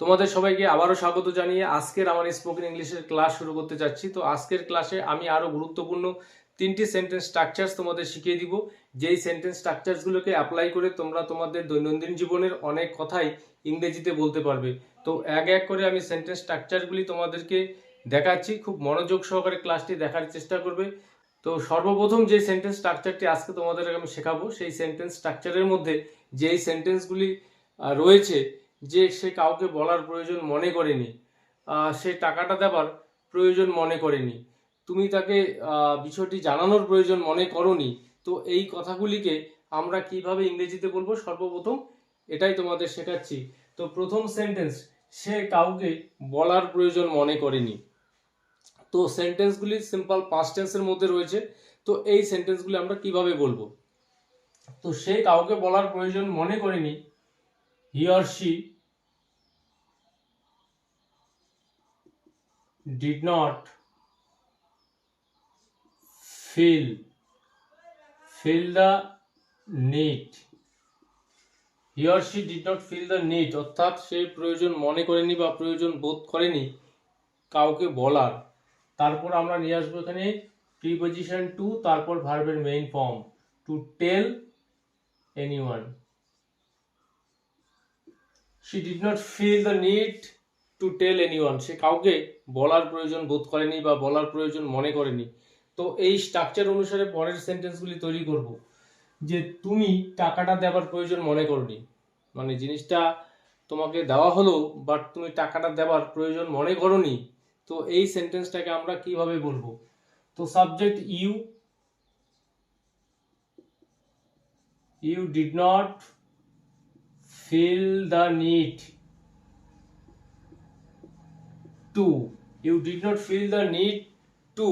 তোমাদের সবাইকে আবারও স্বাগত জানিয়ে আজকের আমার স্পোকেন ইংলিশের ক্লাস শুরু করতে যাচ্ছি। তো আজকের ক্লাসে আমি আরও গুরুত্বপূর্ণ তিনটি সেন্টেন্স স্ট্রাকচার্স তোমাদের শিখিয়ে দিব। যেই সেন্টেন্স স্ট্রাকচারসগুলোকে অ্যাপ্লাই করে তোমরা তোমাদের দৈনন্দিন জীবনের অনেক কথাই ইংরেজিতে বলতে পারবে। তো এক এক করে আমি সেন্টেন্স স্ট্রাকচারগুলি তোমাদেরকে দেখাচ্ছি। খুব মনোযোগ সহকারে ক্লাসটি দেখার চেষ্টা করবে। তো সর্বপ্রথম যে সেন্টেন্স স্ট্রাকচারটি আজকে তোমাদের আমি শেখাবো, সেই সেন্টেন্স স্ট্রাকচারের মধ্যে যেই সেন্টেন্সগুলি রয়েছে যে সে কাউকে বলার প্রয়োজন মনে করেনি সে টাকাটা দেবার প্রয়োজন মনে করেনি। তুমি তাকে বিষয়টি জানানোর প্রয়োজন মনে করনি। তো এই কথাগুলিকে আমরা কীভাবে ইংরেজিতে বলব? সর্বপ্রথম এটাই তোমাদের শেখাচ্ছি। তো প্রথম সেন্টেন্স সে কাউকে বলার প্রয়োজন মনে করেনি। তো সেন্টেন্সগুলি সিম্পল পাস্ট টেন্সের মধ্যে রয়েছে। তো এই সেন্টেন্সগুলি আমরা কীভাবে বলব? তো সে কাউকে বলার প্রয়োজন মনে করেনি he or she did not feel feel the need. He or she did not feel the need. অর্থাৎ সে প্রয়োজন মনে করেনি বা প্রয়োজন বোধ করেনি কাউকে বলার। তারপর আমরা নিয়ে আসব এখানে প্রিপোজিশন টু তারপর ভার্বের main form to tell anyone she did not feel the need to tell anyone সে কাউকে বলার প্রয়োজন বোধ করেনি বা বলার প্রয়োজন মনে করেনি। তো এই স্ট্রাকচার অনুসারে পরের সেন্টেন্সগুলি তৈরি করব, যে তুমি টাকাটা দেওয়ার প্রয়োজন মনে করনি। মানে জিনিসটা তোমাকে দেওয়া হলো বাট তুমি টাকাটা দেওয়ার প্রয়োজন মনে করনি। তো এই সেন্টেন্সটাকে আমরা কীভাবে বলব? তো subject you you did not feel the need. To you did not feel the need. To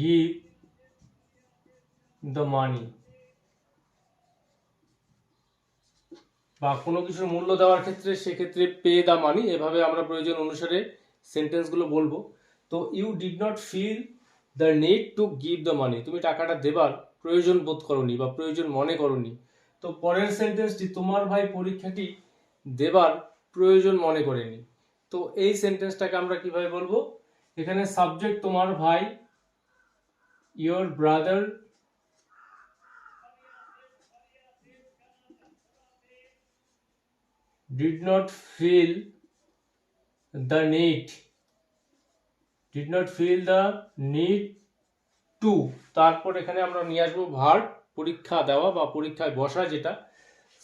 give the money. বা কোনো কিছুর মূল্য দেওয়ার ক্ষেত্রে সেক্ষেত্রে পে দা মানি এভাবে আমরা প্রয়োজন অনুসারে সেন্টেন্সগুলো বলব। তো you did not feel the need to give the money তুমি টাকাটা দেবার প্রয়োজন বোধ করনি বা প্রয়োজন মনে করনি। তো পরের সেন্টেন্সটি তোমার ভাই পরীক্ষাটি দেবার প্রয়োজন মনে করেনি। তো এই সেন্টেন্সটাকে আমরা কীভাবে বলব? এখানে সাবজেক্ট তোমার ভাই your brother did not feel the need, did not feel the need to, তারপর এখানে আমরা নিয়ে আসব ভার্ব পরীক্ষা দেওয়া বা পরীক্ষায় বসা যেটা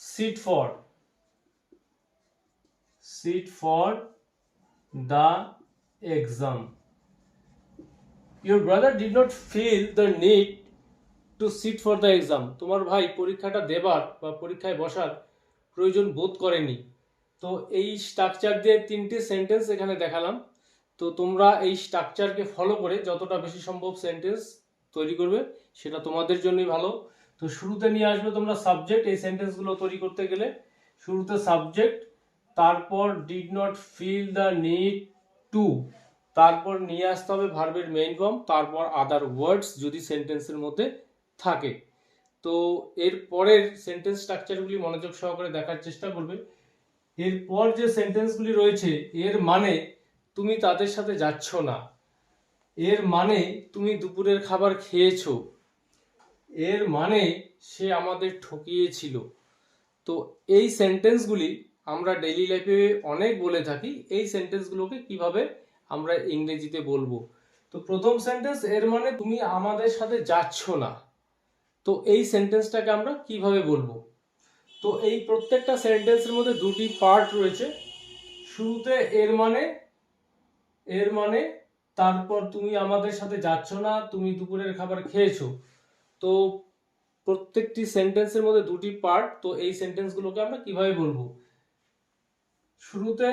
sit for sit for the exam your brother did not feel the need to sit for the exam তোমার ভাই পরীক্ষাটা দেবার বা পরীক্ষায় বসার প্রয়োজন বোধ করেনি। তো এই স্ট্রাকচার দিয়ে তিনটে সেন্টেন্স এখানে দেখালাম। তো তোমরা এই স্ট্রাকচারকে ফলো করে যতটা বেশি সম্ভব সেন্টেন্স তৈরি করবে, সেটা তোমাদের জন্যই ভালো। তো শুরুতে নিয়ে আসবে তোমরা সাবজেক্ট এই সেন্টেন্সগুলো তৈরি করতে গেলে। শুরুতে সাবজেক্ট তারপর did not feel the need to তারপর নিয়ে আসতে হবে ভার্বের মেইন ফর্ম তারপর আদার ওয়ার্ডস যদি সেন্টেন্সের মধ্যে থাকে। তো এর পরের সেন্টেন্স স্ট্রাকচারগুলি মনোযোগ সহকারে দেখার চেষ্টা করবে। এরপর যে সেন্টেন্সগুলি রয়েছে, এর মানে তুমি তাদের সাথে যাচ্ছ না। এর মানে তুমি দুপুরের খাবার খেয়েছো। এর মানে সে আমাদের ঠকিয়েছিল। তো এই সেন্টেন্সগুলি আমরা ডেইলি লাইফে অনেক বলে থাকি। এই সেন্টেন্সগুলোকে কীভাবে আমরা ইংরেজিতে বলব? তো প্রথম সেন্টেন্স এর মানে তুমি আমাদের সাথে যাচ্ছ না। তো এই সেন্টেন্সটাকে আমরা কীভাবে বলব? তো এই প্রত্যেকটা সেন্টেন্সের মধ্যে দুটি পার্ট রয়েছে। শুরুতে এর মানে এর মানে তারপর তুমি আমাদের সাথে যাচ্ছ না, তুমি দুপুরের খাবার খেয়েছো। তো প্রত্যেকটি সেন্টেন্সের মধ্যে দুটি পার্ট তো এই সেন্টেন্সগুলোকে আমরা কীভাবে বলব? শুরুতে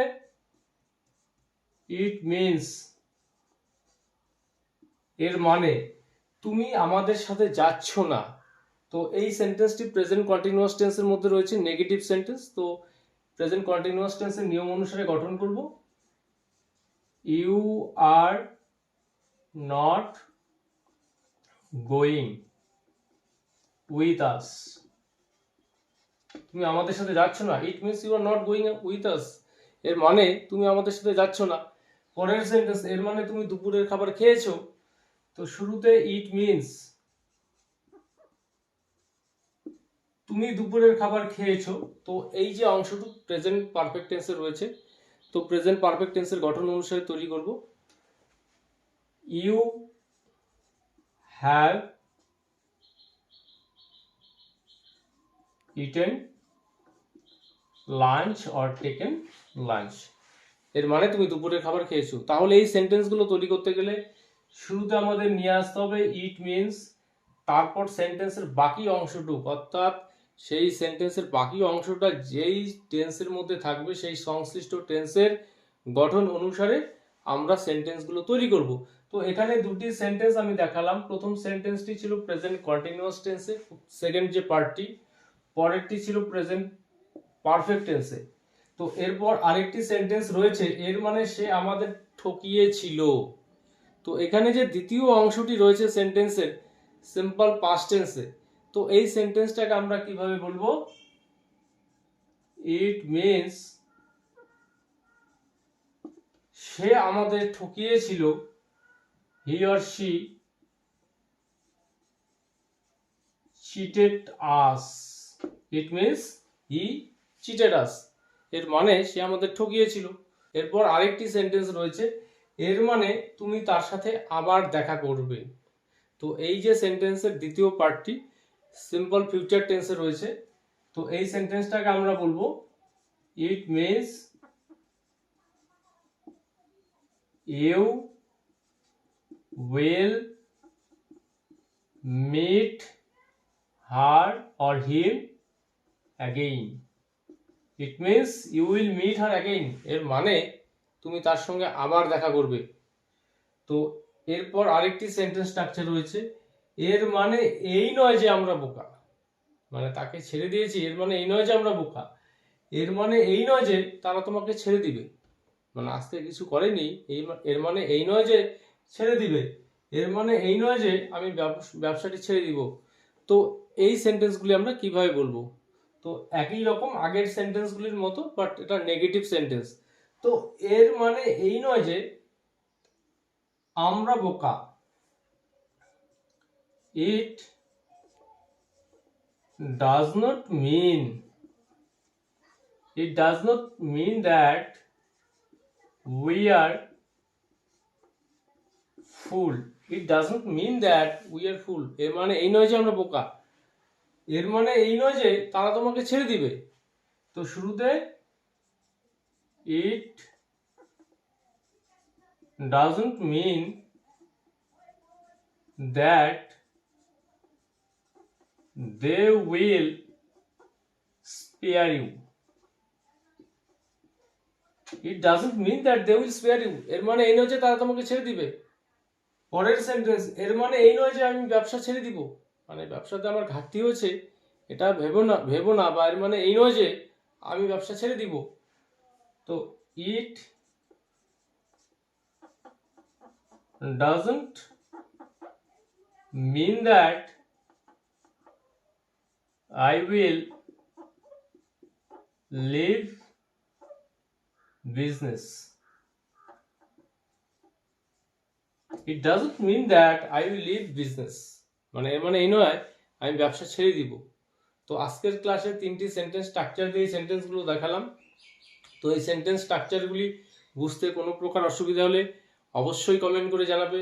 ইট মিনস এর মানে তুমি আমাদের সাথে যাচ্ছ না। তো এই সেন্টেন্সটি প্রেজেন্ট কন্টিনিউয়াস টেন্সের মধ্যে রয়েছে নেগেটিভ সেন্টেন্স তো প্রেজেন্ট কন্টিনিউয়াস টেন্সের নিয়ম অনুসারে গঠন করব। You are not going with us তুমি আমাদের সাথে যাচ্ছ না। It means you are not going with us এর মানে তুমি আমাদের সাথে যাচ্ছ না। পরের সেন্টেন্স এর মানে তুমি দুপুরের খাবার খেয়েছো। তো শুরুতে ইট মিনস তুমি দুপুরের খাবার খেয়েছো। তো এই যে অংশটুকু প্রেজেন্ট পারফেক্ট টেন্সে রয়েছে। তো প্রেজেন্ট পারফেক্ট টেন্সের গঠন অনুসারে তৈরি করব। You have eaten lunch or taken lunch এর মানে তুমি দুপুরের খাবার খেয়েছো। তাহলে এই সেন্টেন্সগুলো তৈরি করতে গেলে শুরুতে আমাদের নিয়ে আসতে হবে ইট মিনস তারপর সেন্টেন্সের বাকি অংশটুকু। অর্থাৎ সেই সেন্টেন্সের বাকি অংশটা যেই টেন্সের মধ্যে থাকবে, সেই সংশ্লিষ্ট টেন্সের গঠন অনুসারে আমরা সেন্টেন্সগুলো তৈরি করব। তো এখানে দুটি সেন্টেন্স আমি দেখালাম। প্রথম সেন্টেন্সটি ছিল প্রেজেন্ট কন্টিনিউয়াস টেন্সে সেকেন্ড যে পার্টটি পরেরটি ছিল প্রেজেন্ট পারফেক্ট টেন্সে তো এরপর আরেকটি সেন্টেন্স রয়েছে, এর মানে সে আমাদের ঠকিয়েছিল। তো এখানে যে দ্বিতীয় অংশটি রয়েছে সেন্টেন্সের সিম্পল পাস্ট টেন্সে তো এই সেন্টেন্সটাকে আমরা কীভাবে বলব? ইট মিনস সে আমাদের ঠকিয়েছিল he or she cheated us it means he cheated us এর মানে সে আমাদের ঠকিয়েছিল। এরপর আরেকটি সেন্টেন্স রয়েছে, এর মানে তুমি তার সাথে আবার দেখা করবে। তো এই যে সেন্টেন্সের দ্বিতীয় পার্টটি সিম্পল ফিউচার টেন্সে রয়েছে। তো এই সেন্টেন্সটাকে আমরা বলব it means you will meet her or him again it means you will meet her again এর মানে তুমি তার সঙ্গে আবার দেখা করবে। তো এরপর আরেকটি সেন্টেন্স স্ট্রাকচার রয়েছে। এর মানে এই নয় যে আমরা বোকা। মানে তাকে ছেড়ে দিয়েছি, এর মানে এই নয় যে আমরা বোকা। এর মানে এই নয় যে তারা তোমাকে ছেড়ে দিবে। মানে আজকে কিছু করেনি, এই এর মানে এই নয় যে ছেড়ে দিবে। এর মানে এই নয় যে আমি ব্যবসাটি ছেড়ে দিব। তো এই সেন্টেন্সগুলি আমরা কীভাবে বলব? তো একই রকম আগের সেন্টেন্সগুলির মতো বাট এটা নেগেটিভ সেন্টেন্স তো এর মানে এই নয় যে আমরা বোকা। It does not mean it does not mean that we are fool it does not mean that we are fool এর মানে এই নয় যে আমরা বোকা। এর মানে এই নয় যে তারা তোমাকে ছেড়ে দিবে। তো শুরুতে it doesn't mean that they will spare you it doesn't mean that they will spare you এর মানে এই নয় যে তারা তোমাকে ছেড়ে দিবে। পরের সেন্টেন্স এর মানে এই নয় যে আমি ব্যবসা ছেড়ে দিব। মানে ব্যবসাতে আমার ঘাটতি হয়েছে, এটা ভেবো না ভেবো না, বা এর মানে এই নয় যে আমি ব্যবসা ছেড়ে দিব। তো it doesn't mean that I will leave business it doesn't mean that I will leave business মানে এর মানে এই নয়, আমি ব্যবসা ছেড়ে দিব। তো আজকের ক্লাসে তিনটি সেন্টেন্স স্ট্রাকচার দিয়ে সেন্টেন্সগুলো দেখালাম। তো এই সেন্টেন্স স্ট্রাকচারগুলি বুঝতে কোনো প্রকার অসুবিধা হলে অবশ্যই কমেন্ট করে জানাবে।